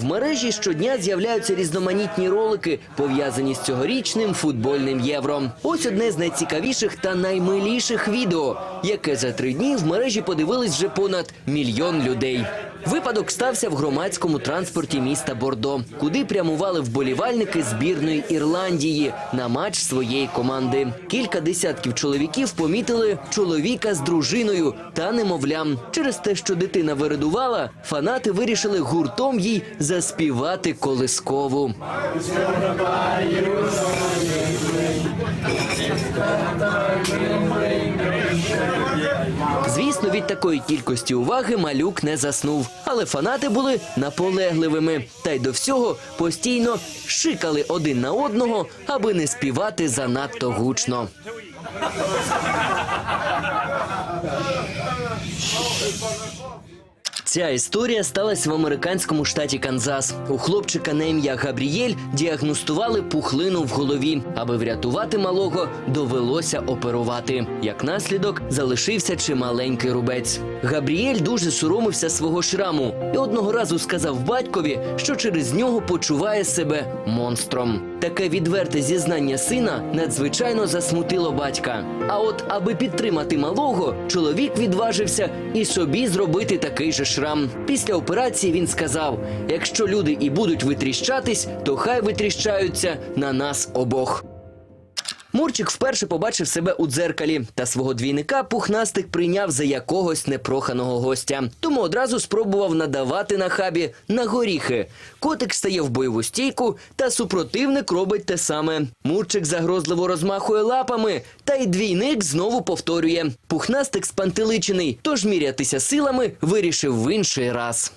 В мережі щодня з'являються різноманітні ролики, пов'язані з цьогорічним футбольним євро. Ось одне з найцікавіших та наймиліших відео, яке за три дні в мережі подивились вже понад мільйон людей. Випадок стався в громадському транспорті міста Бордо, куди прямували вболівальники збірної Ірландії на матч своєї команди. Кілька десятків чоловіків помітили чоловіка з дружиною та немовлям. Через те, що дитина вирадувала, фанати вирішили гуртом їй заспівати колискову. Звісно, від такої кількості уваги малюк не заснув, але фанати були наполегливими та й до всього постійно шикали один на одного, аби не співати занадто гучно. Ця історія сталася в американському штаті Канзас. У хлопчика на ім'я Габрієль діагностували пухлину в голові. Аби врятувати малого, довелося оперувати. Як наслідок залишився чималенький рубець. Габрієль дуже соромився свого шраму і одного разу сказав батькові, що через нього почуває себе монстром. Таке відверте зізнання сина надзвичайно засмутило батька. А от, аби підтримати малого, чоловік відважився і собі зробити такий же шрам. Після операції він сказав: якщо люди і будуть витріщатись, то хай витріщаються на нас обох. Мурчик вперше побачив себе у дзеркалі, та свого двійника пухнастик прийняв за якогось непроханого гостя. Тому одразу спробував надавати на хабі на горіхи. Котик стає в бойову стійку, та супротивник робить те саме. Мурчик загрозливо розмахує лапами, та й двійник знову повторює. Пухнастик спантеличений, тож мірятися силами вирішив в інший раз.